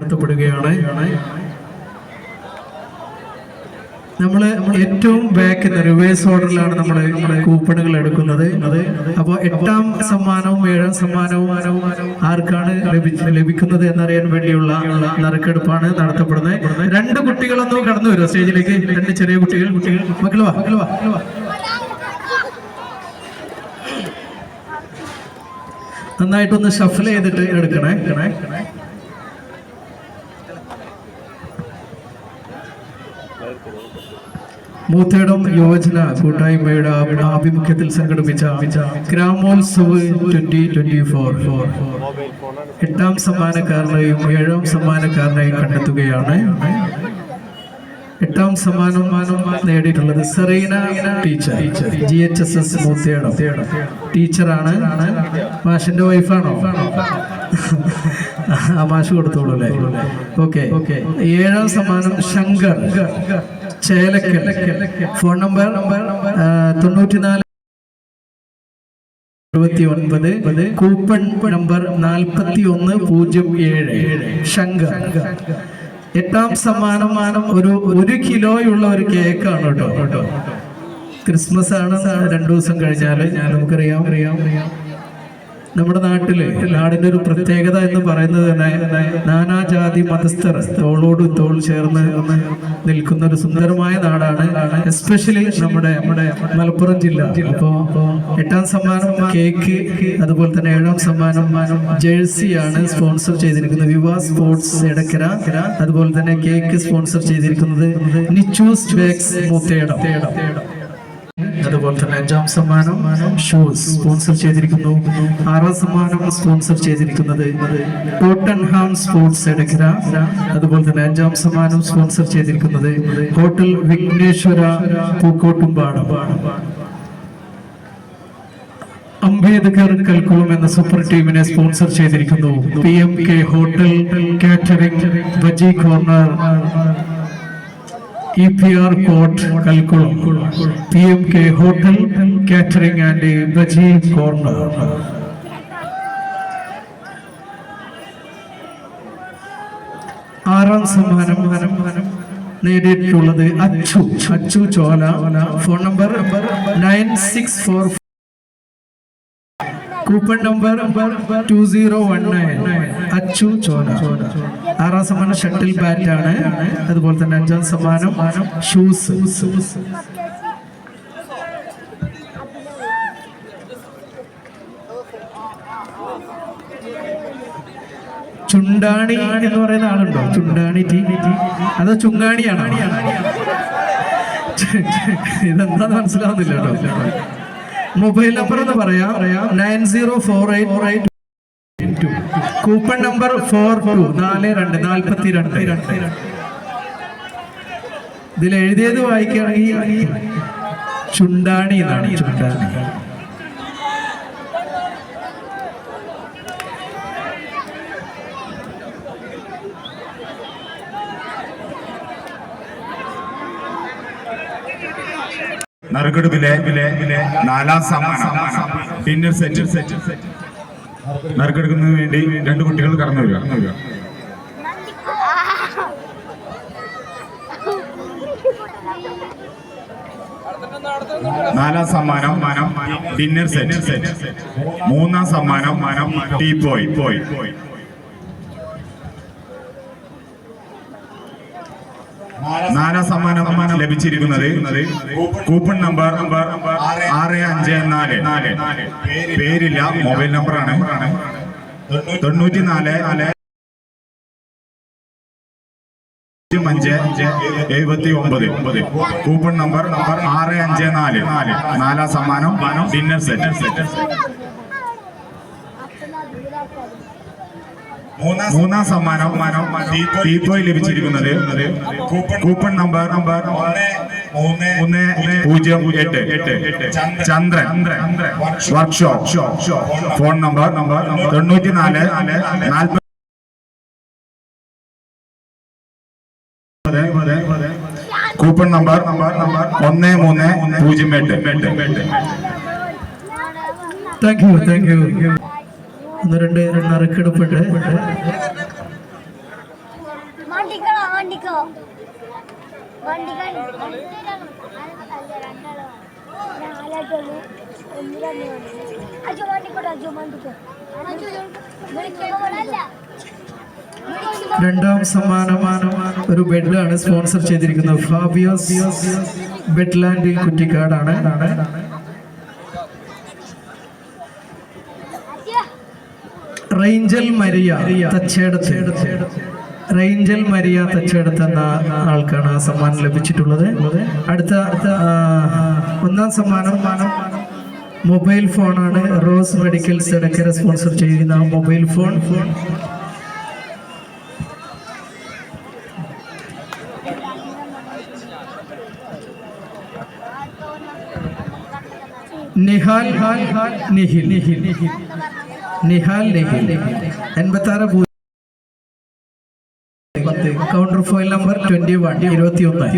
നടത്തപ്പെടുകയാണ് നമ്മൾ ഏറ്റവും back reverse ഓർഡറിലാണ് നമ്മൾ കൂപ്പണുകൾ എടുക്കുന്നത്. അപ്പോൾ എട്ടാം സമ്മാനവും ഏഴാം സമ്മാനവും ആർക്കാണ് ലഭിക്കുന്നത് എന്നറിയാൻ വേണ്ടിയുള്ള നറുക്കെടുപ്പാണ് നടത്തപ്പെടുന്നത്. രണ്ട് കുട്ടികളൊന്നും കടന്നു വരുമോ സ്റ്റേജിലേക്ക്. രണ്ട് ചെറിയ കുട്ടികൾ. കുട്ടികൾ മക്കൾ വാ. മക്കൾ വാ. നന്നായിട്ടൊന്ന് ഷഫിൾ ചെയ്തിട്ട് എടുക്കണേ. മൂത്തേടം യോജന കൂട്ടായ്മയുടെ ആഭിമുഖ്യത്തിൽ സംഘടിപ്പിച്ച ഗ്രാമോത്സവ് ട്വന്റി ട്വന്റി ഫോർ എട്ടാം സമ്മാനക്കാരനെയും ഏഴാം സമ്മാനക്കാരനെയും കണ്ടെത്തുകയാണ്. എട്ടാം സമ്മാനം നേടിയിട്ടുള്ളത് Serena teacher G H S S Moothedam. ടീച്ചറാണ്. മാഷിന്റെ വൈഫാണോ? ആ മാഷ് കൊടുത്തോളൂ അല്ലേ? ഓക്കെ. ഏഴാം സമ്മാനം ശങ്കർ. ചേലക്കൽ. ഫോൺ നമ്പർ തൊണ്ണൂറ്റിനാല് എഴുപത്തി ഒൻപത് കൂപ്പൺ നമ്പർ നാൽപ്പത്തി ഒന്ന് പൂജ്യം ഏഴ്. ശങ്കർ. എട്ടാം സമ്മാനമാനം ഒരു ഒരു കിലോയുള്ള ഒരു കേക്കാണ് കേട്ടോ. കേട്ടോ ക്രിസ്മസ് ആണ് രണ്ടു ദിവസം കഴിഞ്ഞാൽ ഞാൻ നമുക്കറിയാം. അറിയാം നമ്മുടെ നാട്ടിലെ നാടിന്റെ ഒരു പ്രത്യേകത എന്ന് പറയുന്നത് തന്നെ നാനാജാതി മതസ്ഥർ തോളോട് തോൾ ചേർന്ന് നിൽക്കുന്ന ഒരു സുന്ദരമായ നാടാണ്. എസ്പെഷ്യലി നമ്മുടെ നമ്മുടെ മലപ്പുറം ജില്ല. അപ്പോ എട്ടാം സമ്മാനം കേക്ക് അതുപോലെ തന്നെ ഏഴാം സമ്മാനം ജേഴ്സിയാണ് സ്പോൺസർ ചെയ്തിരിക്കുന്നത്. Viva sports Edakkara. അതുപോലെ തന്നെ കേക്ക് സ്പോൺസർ ചെയ്തിരിക്കുന്നത്. നിച്ചൂസ് ബേക്സ് മുത്തേടം. അതുപോലെ തന്നെ അഞ്ചാം സമ്മാനം ഷൂസ് സ്പോൺസർ ചെയ്തിരിക്കുന്നു. ആറാം സമ്മാനം സ്പോൺസർ ചെയ്തിരിക്കുന്നത് ടോട്ടൻഹാം സ്പോർട്സ് എടക്കര അതുപോലെ തന്നെ അഞ്ചാം സമ്മാനം സ്പോൺസർ ചെയ്തിരിക്കുന്നത് ഹോട്ടൽ വിഘ്നേശ്വര പൂക്കോട്ടുംപാടം. അംബേദ്കർ കൽക്കുളം എന്ന സൂപ്പർ ടീമിനെ സ്പോൺസർ ചെയ്തിരിക്കുന്നു. P M K hotel catering bajji corner. E P R coat Kalkulam. P M K hotel catering and bajji corner ആറാം സമ്മാനം നേടിയിട്ടുള്ളത് Achu. Achu Chola. Phone number nine six four coupon number two zero one nine Achu Chola. ആറാം സമ്മാനം shuttle bat ആണ്. അതുപോലെ തന്നെ അഞ്ചാം സമ്മാനം ഷൂസ് ചുണ്ടാണി എന്ന് പറയുന്ന ആളുണ്ടോ? ചുണ്ടാണി ടീ. അതോ ചുങ്കാണിയാണോ? ഇതെന്താ മനസ്സിലാവുന്നില്ല മൊബൈൽ നമ്പർ എന്ന് പറയാം. Nine zero four eight four eight coupon number four two നാല് രണ്ട്. നാൽപ്പത്തി രണ്ട് ഇതിൽ എഴുതിയത് വായിക്കുകയാണെങ്കിൽ ചുണ്ടാണി എന്നാണ്. ചുണ്ടാണി. നറുക്കെടുപ്പിലെ നാലാം സമ്മാനം ഡിന്നർ സെറ്റ് സെറ്റ് നറുക്കെടുക്കുന്നതിന് വേണ്ടി രണ്ട് കുട്ടികൾ കടന്നു വരിക. കടന്നു വരിക നാലാം സമ്മാനം മനം ഡിന്നർ സെറ്റ്. മൂന്നാം സമ്മാനം മനം ടീ പോയി പോയി പോയി. നാലാം സമ്മാനം ലഭിച്ചിരിക്കുന്നത് കൂപ്പൺ നമ്പർ ആറ് അഞ്ച് നാല്. നാല് പേരില്ല മൊബൈൽ നമ്പറാണ്. തൊണ്ണൂറ്റി നാല് നാല് അഞ്ച് എഴുപത്തി ഒമ്പത് കൂപ്പൺ നമ്പർ നമ്പർ ആറ് അഞ്ച് നാല്. നാല് നാലാം സമ്മാനം ഡിന്നർ സെറ്റ് സെറ്റ്. മൂന്നാം സമ്മാനം ദീപോയി ലഭിച്ചിരിക്കുന്നത് കൂപ്പൺ നമ്പർ നമ്പർ ഒന്ന് പൂജ്യം എട്ട് എട്ട് Chandran workshop phone number number തൊണ്ണൂറ്റി നാല് നാൽപ്പത് കൂപ്പൺ നമ്പർ നമ്പർ നമ്പർ ഒന്ന് മൂന്ന് പൂജ്യം എട്ട് എട്ട് എട്ട് താങ്ക് യു താങ്ക് യു ഒന്ന് രണ്ട് രണ്ട് വിളിക്കുമ്പോഴല്ല രണ്ടാം സമ്മാനമാണ് ഒരു ബെഡാണ് സ്പോൺസർ ചെയ്തിരിക്കുന്നത് ഫാബിയോസ് ബെഡ്ലാൻഡ് കുറ്റിക്കാടാണ്. റേഞ്ചൽ മരിയ തച്ചേടത്ത്. റേഞ്ചൽ മരിയ തച്ചേടത്ത് എന്ന ആൾക്കാണ് ആ സമ്മാനം ലഭിച്ചിട്ടുള്ളത്. അടുത്ത ഒന്നാം സമ്മാനം മൊബൈൽ ഫോണാണ്. റോസ് മെഡിക്കൽസ് ഇടയ്ക്കര സ്പോൺസർ ചെയ്യുന്ന മൊബൈൽ ഫോൺ. നിഹാൽ നിഹിൽ നിഹിൽ നിഹിൽ. നിഹാൽ നിഹിൽ എൺപത്തി ആറ് counterfoil number twenty one ഇരുപത്തി ഒന്ന്